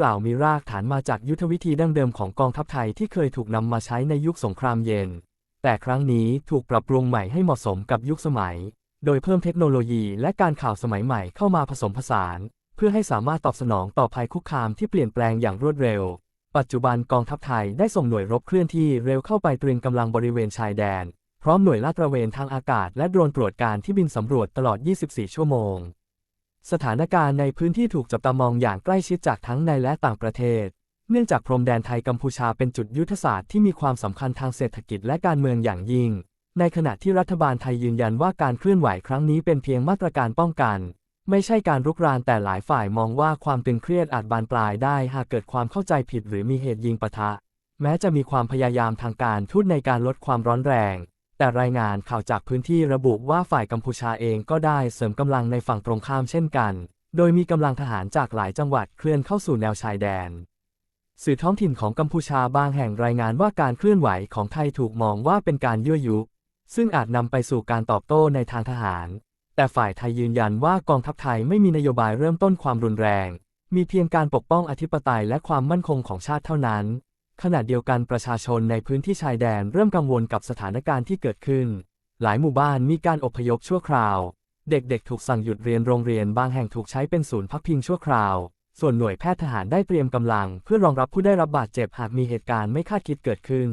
กล่าวมีรากฐานมาจากยุทธวิธีดั้งเดิมของกองทัพไทยที่เคยถูกนำมาใช้ในยุคสงครามเย็น แต่ครั้งนี้ถูกปรับปรุงใหม่ให้เหมาะสมกับยุคสมัย โดยเพิ่มเทคโนโลยีและการข่าวสมัยใหม่เข้ามาผสมผสาน เพื่อให้สามารถตอบสนองต่อภัยคุกคามที่เปลี่ยนแปลงอย่างรวดเร็ว ปัจจุบันกองทัพไทยได้ส่งหน่วยรบเคลื่อนที่เร็วเข้าไปตรึงกำลังบริเวณชายแดน พร้อมหน่วยลาดตระเวนทางอากาศและโดรนตรวจการที่บินสำรวจตลอด 24 ชั่วโมง สถานการณ์ในพื้นที่ถูกจับตามองอย่างใกล้ชิดจากทั้งในและต่างประเทศ เนื่องจากพรมแดนไทยกัมพูชาเป็นจุดยุทธศาสตร์ที่มีความสำคัญทางเศรษฐกิจและการเมืองอย่างยิ่ง ในขณะที่รัฐบาลไทยยืนยันว่าการเคลื่อนไหวครั้งนี้เป็นเพียงมาตรการป้องกัน ไม่ใช่การรุกรานแต่หลายฝ่ายมองว่าความตึงเครียดอาจบานปลายได้ หากเกิดความเข้าใจผิดหรือมีเหตุยิงปะทะ แม้จะมีความพยายามทางการทูตในการลดความร้อนแรง แต่รายงานข่าวจากพื้นที่ระบุว่าฝ่ายกัมพูชาเองก็ได้เสริมกำลังในฝั่งตรงข้ามเช่นกัน โดยมีกำลังทหารจากหลายจังหวัดเคลื่อนเข้าสู่แนวชายแดน สื่อท้องถิ่นของกัมพูชาบางแห่งรายงานว่าการเคลื่อนไหวของไทยถูกมองว่าเป็นการยั่วยุ ซึ่งอาจนำไปสู่การตอบโต้ในทางทหาร แต่ฝ่ายไทยยืนยันว่ากองทัพไทยไม่มีนโยบายเริ่มต้นความรุนแรง มีเพียงการปกป้องอธิปไตยและความมั่นคงของชาติเท่านั้น ขณะเดียวกันประชาชนในพื้นที่ชายแดนเริ่มกังวลกับสถานการณ์ที่เกิดขึ้น หลายหมู่บ้านมีการอพยพชั่วคราว เด็กๆ ถูกสั่งหยุดเรียนโรงเรียนบางแห่งถูกใช้เป็นศูนย์พักพิงชั่วคราว ส่วนหน่วยแพทย์ทหารได้เตรียมกำลัง เพื่อรองรับผู้ได้รับบาดเจ็บหากมีเหตุการณ์ไม่คาดคิดเกิดขึ้น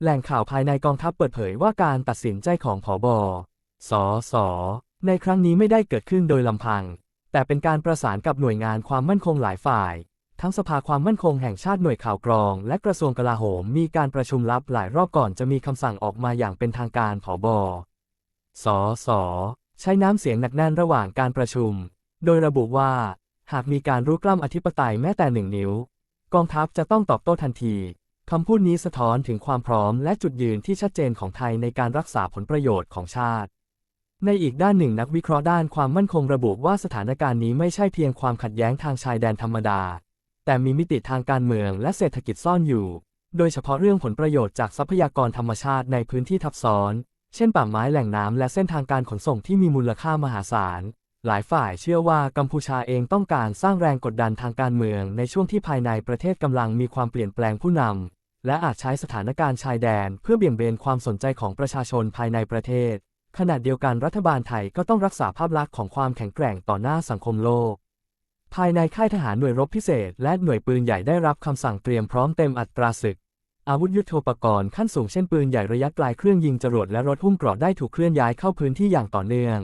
แหล่งข่าวภายในกองทัพเปิดเผยว่าการตัดสินใจของผอบอสอสอในครั้งนี้ไม่ได้เกิดขึ้นโดยลำพัง แต่เป็นการประสานกับหน่วยงานความมั่นคงหลายฝ่าย ทั้งสภาความมั่นคงแห่งชาติหน่วยข่าวกรอง และกระทรวงกลาโหมมีการประชุมลับหลายรอบก่อนจะมีคำสั่งออกมาอย่างเป็นทางการผอบอสอสอใช้น้ำเสียงหนักแน่นระหว่างการประชุม โดยระบุว่า หากมีการรุกล้ำอธิปไตยแม้แต่หนึ่งนิ้ว กองทัพจะต้องตอบโต้ทันทีคำพูดนี้สะท้อนถึงความพร้อมและจุดยืนที่ชัดเจนของไทยในการรักษาผลประโยชน์ของชาติ ในอีกด้านหนึ่งนักวิเคราะห์ด้านความมั่นคงระบุว่าสถานการณ์นี้ไม่ใช่เพียงความขัดแย้งทางชายแดนธรรมดา แต่มีมิติทางการเมืองและเศรษฐกิจซ่อนอยู่ โดยเฉพาะเรื่องผลประโยชน์จากทรัพยากรธรรมชาติในพื้นที่ทับซ้อน เช่นป่าไม้แหล่งน้ำและเส้นทางการขนส่งที่มีมูลค่ามหาศาล หลายฝ่ายเชื่อว่ากัมพูชาเองต้องการสร้างแรงกดดันทางการเมืองในช่วงที่ภายในประเทศกำลังมีความเปลี่ยนแปลงผู้นำและอาจใช้สถานการณ์ชายแดน เพื่อเบี่ยงเบนความสนใจของประชาชนภายในประเทศ ขณะเดียวกันรัฐบาลไทยก็ต้องรักษาภาพลักษณ์ของความแข็งแกร่งต่อหน้าสังคมโลก ภายในค่ายทหารหน่วยรบพิเศษ และหน่วยปืนใหญ่ได้รับคำสั่งเตรียมพร้อมเต็มอัตราศึก อาวุธยุโทโธปกรณ์ขั้นสูงเช่นปืนใหญ่ระยะไกลเครื่องยิงจรวดและรถหุ้มเกราะได้ถูกเคลื่อนย้ายเข้าพื้นที่อย่างต่อเนื่อง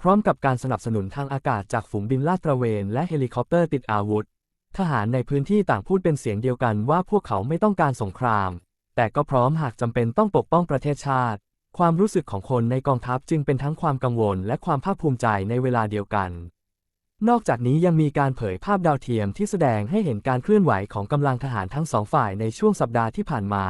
พร้อมกับการสนับสนุนทางอากาศจากฝูงบินลาดตระเวนและเฮลิคอปเตอร์ติดอาวุธ ทหารในพื้นที่ต่างพูดเป็นเสียงเดียวกันว่าพวกเขาไม่ต้องการสงคราม แต่ก็พร้อมหากจำเป็นต้องปกป้องประเทศชาติ ความรู้สึกของคนในกองทัพจึงเป็นทั้งความกังวลและความภาคภูมิใจในเวลาเดียวกัน นอกจากนี้ยังมีการเผยภาพดาวเทียมที่แสดงให้เห็นการเคลื่อนไหวของกำลังทหารทั้งสองฝ่ายในช่วงสัปดาห์ที่ผ่านมา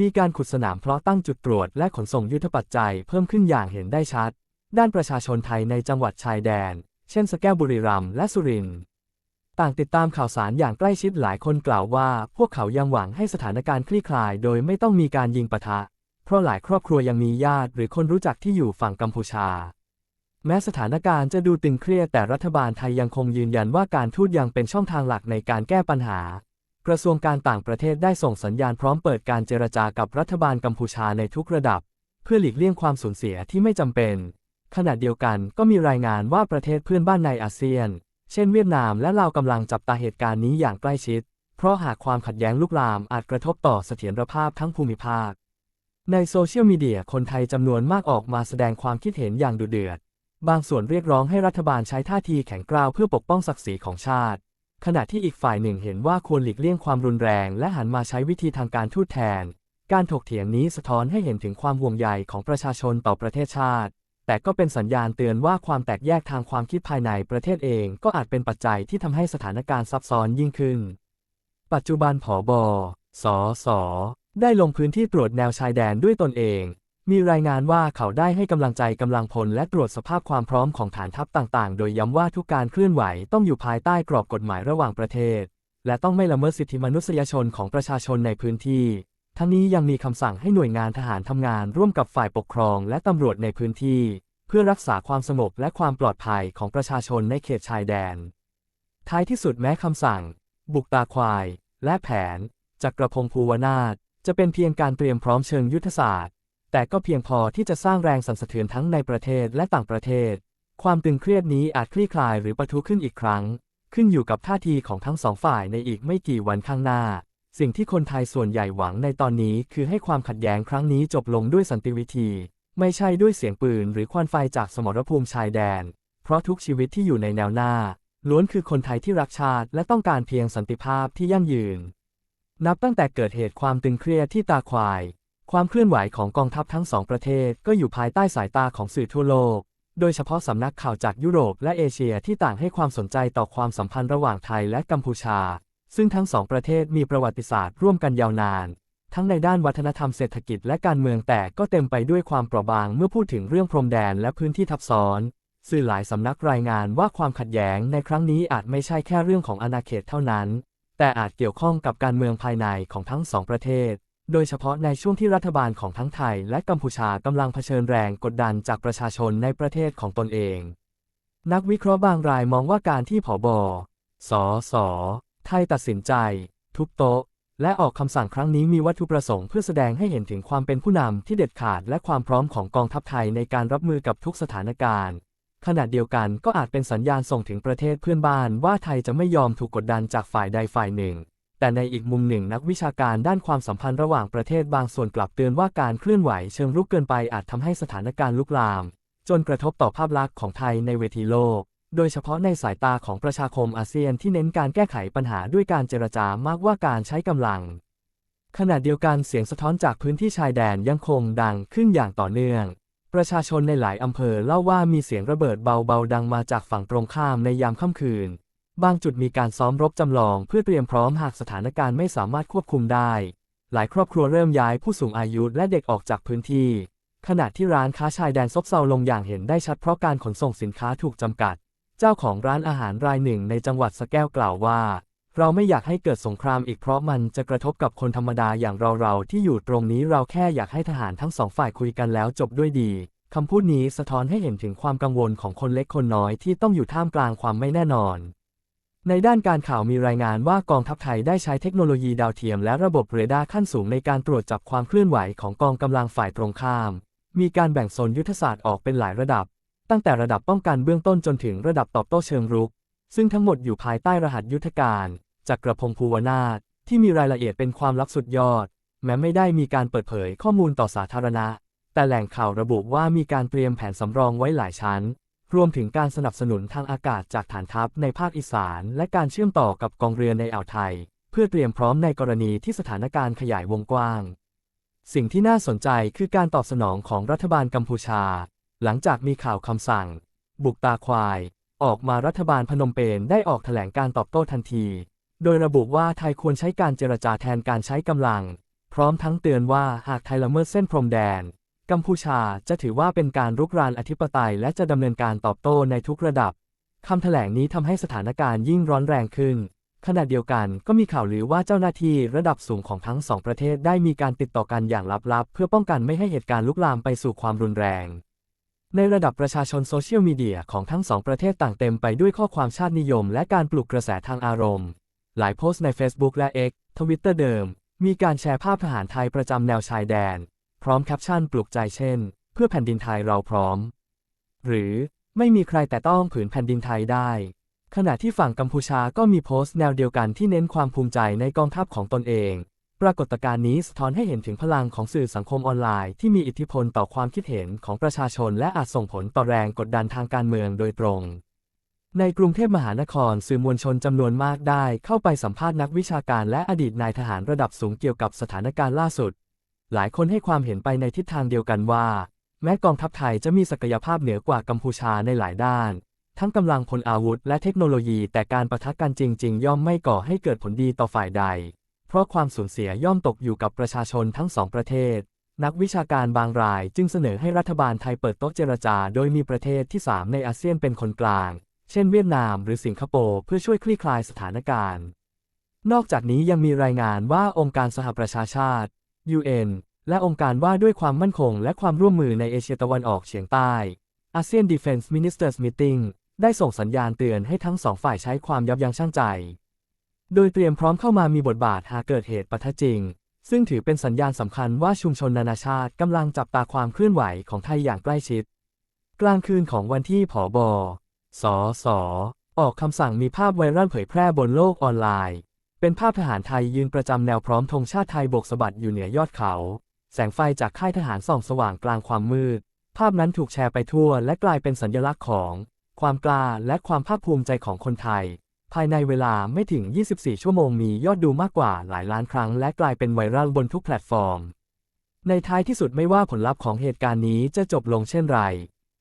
มีการขุดสนามเพราะตั้งจุดตรวจและขนส่งยุทธปัจจัยเพิ่มขึ้นอย่างเห็นได้ชัด ด้านประชาชนไทยในจังหวัดชายแดน เช่นสแก้วบุรีรัมย์และสุรินทร์ต่างติดตามข่าวสารอย่างใกล้ชิดหลายคนกล่าวว่า พวกเขายังหวังให้สถานการณ์คลี่คลาย โดยไม่ต้องมีการยิงปะทะ เพราะหลายครอบครัวยังมีญาติหรือคนรู้จักที่อยู่ฝั่งกัมพูชา แม้สถานการณ์จะดูตึงเครียดแต่รัฐบาลไทยยังคงยืนยันว่าการทูตยังเป็นช่องทางหลักในการแก้ปัญหา กระทรวงการต่างประเทศได้ส่งสัญญาณพร้อมเปิดการเจรจากับรัฐบาลกัมพูชาในทุกระดับ เพื่อหลีกเลี่ยงความสูญเสียที่ไม่จำเป็น ขณะเดียวกันก็มีรายงานว่าประเทศเพื่อนบ้านในอาเซียน เช่นเวียดนามและลาวกำลังจับตาเหตุการณ์นี้อย่างใกล้ชิด เพราะหากความขัดแย้งลุกลามอาจกระทบต่อเสถียรภาพทั้งภูมิภาค ในโซเชียลมีเดียคนไทยจำนวนมากออกมาแสดงความคิดเห็นอย่างดุเดือด บางส่วนเรียกร้องให้รัฐบาลใช้ท่าทีแข็งกร้าวเพื่อปกป้องศักดิ์ศรีของชาติ ขณะที่อีกฝ่ายหนึ่งเห็นว่าควรหลีกเลี่ยงความรุนแรง และหันมาใช้วิธีทางการทูตแทน การถกเถียงนี้สะท้อนให้เห็นถึงความห่วงใยของประชาชนต่อประเทศชาติ แต่ก็เป็นสัญญาณเตือนว่าความแตกแยกทางความคิดภายในประเทศเองก็อาจเป็นปัจจัยที่ทำให้สถานการณ์ซับซ้อนยิ่งขึ้น ปัจจุบันผอบอสอสอได้ลงพื้นที่ตรวจแนวชายแดนด้วยตนเอง มีรายงานว่าเขาได้ให้กำลังใจกำลังพลและตรวจสภาพความพร้อมของฐานทัพต่างๆ โดยย้ำว่าทุกการเคลื่อนไหวต้องอยู่ภายใต้กรอบกฎหมายระหว่างประเทศ และต้องไม่ละเมิดสิทธิมนุษยชนของประชาชนในพื้นที่ ทั้งนี้ยังมีคำสั่งให้หน่วยงานทหารทำงานร่วมกับฝ่ายปกครองและตำรวจในพื้นที่ เพื่อรักษาความสงบและความปลอดภัยของประชาชนในเขตชายแดน ท้ายที่สุดแม้คำสั่ง บุกตาควาย และแผนจักรพงศ์ภูวนาถจะเป็นเพียงการเตรียมพร้อมเชิงยุทธศาสตร์ แต่ก็เพียงพอที่จะสร้างแรงสั่นสะเทือนทั้งในประเทศและต่างประเทศ ความตึงเครียดนี้อาจคลี่คลายหรือปะทุขึ้นอีกครั้ง ขึ้นอยู่กับท่าทีของทั้งสองฝ่ายในอีกไม่กี่วันข้างหน้า สิ่งที่คนไทยส่วนใหญ่หวังในตอนนี้คือให้ความขัดแย้งครั้งนี้จบลงด้วยสันติวิธี ไม่ใช่ด้วยเสียงปืนหรือควันไฟจากสมรภูมิชายแดน เพราะทุกชีวิตที่อยู่ในแนวหน้า ล้วนคือคนไทยที่รักชาติและต้องการเพียงสันติภาพที่ยั่งยืน นับตั้งแต่เกิดเหตุความตึงเครียดที่ตาควาย ความเคลื่อนไหวของกองทัพทั้งสองประเทศก็อยู่ภายใต้สายตาของสื่อทั่วโลก โดยเฉพาะสำนักข่าวจากยุโรปและเอเชียที่ต่างให้ความสนใจต่อความสัมพันธ์ระหว่างไทยและกัมพูชา ซึ่งทั้งสองประเทศมีประวัติศาสตร์ร่วมกันยาวนาน ทั้งในด้านวัฒนธรรมเศรษฐกิจและการเมืองแต่ก็เต็มไปด้วยความเปราะบางเมื่อพูดถึงเรื่องพรมแดนและพื้นที่ทับซ้อน สื่อหลายสำนักรายงานว่าความขัดแย้งในครั้งนี้อาจไม่ใช่แค่เรื่องของอาณาเขตเท่านั้น แต่อาจเกี่ยวข้องกับการเมืองภายในของทั้งสองประเทศ โดยเฉพาะในช่วงที่รัฐบาลของทั้งไทยและกัมพูชากำลังเผชิญแรงกดดันจากประชาชนในประเทศของตนเอง นักวิเคราะห์บางรายมองว่าการที่ผบสส ไทยตัดสินใจ ทุบโต๊ะ และออกคำสั่งครั้งนี้มีวัตถุประสงค์เพื่อแสดงให้เห็นถึงความเป็นผู้นำที่เด็ดขาดและความพร้อมของกองทัพไทยในการรับมือกับทุกสถานการณ์ขณะเดียวกันก็อาจเป็นสัญญาณส่งถึงประเทศเพื่อนบ้านว่าไทยจะไม่ยอมถูกกดดันจากฝ่ายใดฝ่ายหนึ่ง แต่ในอีกมุมหนึ่งนักวิชาการด้านความสัมพันธ์ระหว่างประเทศบางส่วนกลับเตือนว่าการเคลื่อนไหวเชิงรุกเกินไปอาจทำให้สถานการณ์ลุกลาม จนกระทบต่อภาพลักษณ์ของไทยในเวทีโลก โดยเฉพาะในสายตาของประชาคมอาเซียนที่เน้นการแก้ไขปัญหาด้วยการเจรจามากกว่าการใช้กำลัง ขณะเดียวกันเสียงสะท้อนจากพื้นที่ชายแดนยังคงดังขึ้นอย่างต่อเนื่อง ประชาชนในหลายอำเภอเล่าว่ามีเสียงระเบิดเบาๆดังมาจากฝั่งตรงข้ามในยามค่ำคืน บางจุดมีการซ้อมรบจำลองเพื่อเตรียมพร้อมหากสถานการณ์ไม่สามารถควบคุมได้ หลายครอบครัวเริ่มย้ายผู้สูงอายุและเด็กออกจากพื้นที่ ขณะที่ร้านค้าชายแดนซบเซาลงอย่างเห็นได้ชัดเพราะการขนส่งสินค้าถูกจำกัด เจ้าของร้านอาหารรายหนึ่งในจังหวัดสแก้วกล่าวว่า เราไม่อยากให้เกิดสงครามอีกเพราะมันจะกระทบกับคนธรรมดาอย่างเราๆที่อยู่ตรงนี้เราแค่อยากให้ทหารทั้งสองฝ่ายคุยกันแล้วจบด้วยดีคำพูดนี้สะท้อนให้เห็นถึงความกังวลของคนเล็กคนน้อยที่ต้องอยู่ท่ามกลางความไม่แน่นอน ในด้านการข่าวมีรายงานว่ากองทัพไทยได้ใช้เทคโนโลยีดาวเทียมและระบบเรดาร์ขั้นสูงในการตรวจจับความเคลื่อนไหวของกองกำลังฝ่ายตรงข้าม มีการแบ่งโซนยุทธศาสตร์ออกเป็นหลายระดับ ตั้งแต่ระดับป้องกันเบื้องต้นจนถึงระดับตอบโต้เชิงรุก ซึ่งทั้งหมดอยู่ภายใต้รหัสยุทธการจากกระพงภูวนาถที่มีรายละเอียดเป็นความลับสุดยอด แม้ไม่ได้มีการเปิดเผยข้อมูลต่อสาธารณะ แต่แหล่งข่าวระบุว่ามีการเตรียมแผนสำรองไว้หลายชั้น รวมถึงการสนับสนุนทางอากาศจากฐานทัพในภาคอีสาน และการเชื่อมต่อกับกองเรือในอ่าวไทย เพื่อเตรียมพร้อมในกรณีที่สถานการณ์ขยายวงกว้าง สิ่งที่น่าสนใจคือการตอบสนองของรัฐบาลกัมพูชา หลังจากมีข่าวคำสั่ง บุกตาควาย ออกมารัฐบาลพนมเปญได้ออกแถลงการตอบโต้ทันที โดยระบุว่าไทยควรใช้การเจรจาแทนการใช้กำลัง พร้อมทั้งเตือนว่าหากไทยละเมิดเส้นพรมแดน กัมพูชาจะถือว่าเป็นการรุกรานอธิปไตยและจะดำเนินการตอบโต้ในทุกระดับคำแถลงนี้ทำให้สถานการณ์ยิ่งร้อนแรงขึ้น ขณะเดียวกันก็มีข่าวลือว่าเจ้าหน้าที่ระดับสูงของทั้งสองประเทศได้มีการติดต่อกันอย่างลับๆ เพื่อป้องกันไม่ให้เหตุการณ์ลุกลามไปสู่ความรุนแรง ในระดับประชาชนโซเชียลมีเดียของทั้งสองประเทศต่างเต็มไปด้วยข้อความชาตินิยม และการปลุกกระแสทางอารมณ์ หลายโพสต์ใน Facebook และ X ทวิตเตอร์เดิม มีการแชร์ภาพทหารไทยประจำแนวชายแดน พร้อมแคปชั่นปลุกใจเช่น เพื่อแผ่นดินไทยเราพร้อม หรือไม่มีใครแต่ต้องผืนแผ่นดินไทยได้ ขณะที่ฝั่งกัมพูชาก็มีโพสต์แนวเดียวกันที่เน้นความภูมิใจในกองทัพของตนเอง ปรากฏการณ์นี้สะท้อนให้เห็นถึงพลังของสื่อสังคมออนไลน์ที่มีอิทธิพลต่อความคิดเห็นของประชาชน และอาจส่งผลต่อแรงกดดันทางการเมืองโดยตรงในกรุงเทพมหานครสื่อมวลชนจำนวนมากได้เข้าไปสัมภาษณ์นักวิชาการและอดีตนายทหารระดับสูงเกี่ยวกับสถานการณ์ล่าสุด หลายคนให้ความเห็นไปในทิศทางเดียวกันว่า แม้กองทัพไทยจะมีศักยภาพเหนือกว่ากัมพูชาในหลายด้าน ทั้งกำลังพลอาวุธและเทคโนโลยี แต่การประทะกันจริง ๆ ย่อมไม่ก่อให้เกิดผลดีต่อฝ่ายใด เพราะความสูญเสียย่อมตกอยู่กับประชาชนทั้งสองประเทศ นักวิชาการบางรายจึงเสนอให้รัฐบาลไทยเปิดโต๊ะเจรจา โดยมีประเทศที่ 3 ในอาเซียนเป็นคนกลาง เช่น เวียดนามหรือสิงคโปร์เพื่อช่วยคลี่คลายสถานการณ์ นอกจากนี้ยังมีรายงานว่าองค์การสหประชาชาติ UN และองค์การว่าด้วยความมั่นคงและความร่วมมือในเอเชียตะวันออกเฉียงใต้ ASEAN Defense Ministers Meeting ได้ส่งสัญญาณเตือนให้ทั้งสองฝ่ายใช้ความยับยั้งชั่งใจ โดยเตรียมพร้อมเข้ามามีบทบาทหากเกิดเหตุปะทะจริง ซึ่งถือเป็นสัญญาณสำคัญว่าชุมชนนานาชาติกำลังจับตาความเคลื่อนไหวของไทยอย่างใกล้ชิด กลางคืนของวันที่ผบสสออกคำสั่งมีภาพไวรัลเผยแพร่บนโลกออนไลน์ เป็นภาพทหารไทยยืนประจำแนวพร้อมธงชาติไทยโบกสะบัดอยู่เหนือยอดเขา แสงไฟจากค่ายทหารส่องสว่างกลางความมืด ภาพนั้นถูกแชร์ไปทั่ว และกลายเป็นสัญลักษณ์ของ ความกล้าและความภาคภูมิใจของคนไทย ภายในเวลาไม่ถึง 24 ชั่วโมงมียอดดูมากกว่าหลายล้านครั้ง และกลายเป็นไวรัลบนทุกแพลตฟอร์ม ในท้ายที่สุดไม่ว่าผลลัพธ์ของเหตุการณ์นี้จะจบลงเช่นไร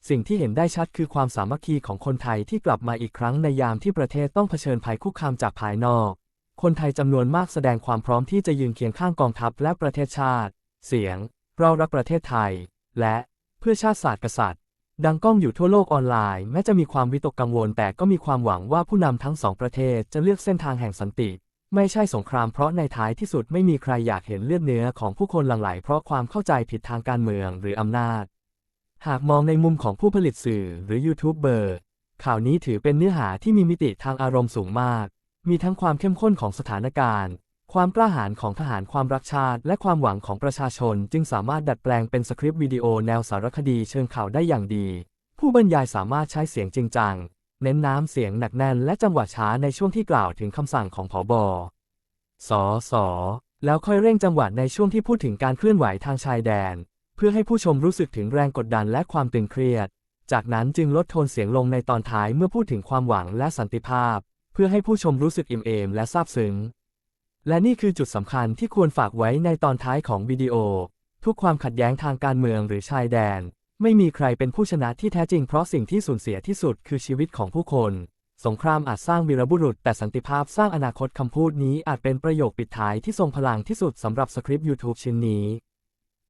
สิ่งที่เห็นได้ชัดคือความสามัคคีของคนไทยที่กลับมาอีกครั้งในยามที่ประเทศต้องเผชิญภัยคุกคามจากภายนอก คนไทยจำนวนมากแสดงความพร้อมที่จะยืนเคียงข้างกองทัพและประเทศชาติ เสียง เรารักประเทศไทย และเพื่อชาติศาสตร์กษัตริย์ ดังก้องอยู่ทั่วโลกออนไลน์ แม้จะมีความวิตกกังวล แต่ก็มีความหวังว่าผู้นำทั้งสองประเทศจะเลือกเส้นทางแห่งสันติ ไม่ใช่สงครามเพราะในท้ายที่สุดไม่มีใครอยากเห็นเลือดเนื้อของผู้คนหลั่งไหลเพราะความเข้าใจผิดทางการเมืองหรืออำนาจ หากมองในมุมของผู้ผลิตสื่อหรือยูทูบเบอร์ข่าวนี้ถือเป็นเนื้อหาที่มีมิติทางอารมณ์สูงมาก มีทั้งความเข้มข้นของสถานการณ์ ความกล้าหาญของทหารความรักชาติ และความหวังของประชาชน จึงสามารถดัดแปลงเป็นสคริปต์วิดีโอแนวสารคดีเชิงข่าวได้อย่างดี ผู้บรรยายสามารถใช้เสียงจริงจัง เน้นน้ำเสียงหนักแน่น และจังหวะช้าในช่วงที่กล่าวถึงคำสั่งของผบสสแล้วค่อยเร่งจังหวะในช่วงที่พูดถึงการเคลื่อนไหวทางชายแดน เพื่อให้ผู้ชมรู้สึกถึงแรงกดดันและความตึงเครียด จากนั้นจึงลดโทนเสียงลงในตอนท้ายเมื่อพูดถึงความหวังและสันติภาพ เพื่อให้ผู้ชมรู้สึกอิ่มเอมและซาบซึ้ง และนี่คือจุดสำคัญที่ควรฝากไว้ในตอนท้ายของวิดีโอ ทุกความขัดแย้งทางการเมืองหรือชายแดน ไม่มีใครเป็นผู้ชนะที่แท้จริงเพราะสิ่งที่สูญเสียที่สุดคือชีวิตของผู้คน สงครามอาจสร้างวีรบุรุษ แต่สันติภาพสร้างอนาคตคำพูดนี้อาจเป็นประโยคปิดท้ายที่ทรงพลังที่สุดสำหรับสคริปต์ YouTube ชิ้นนี้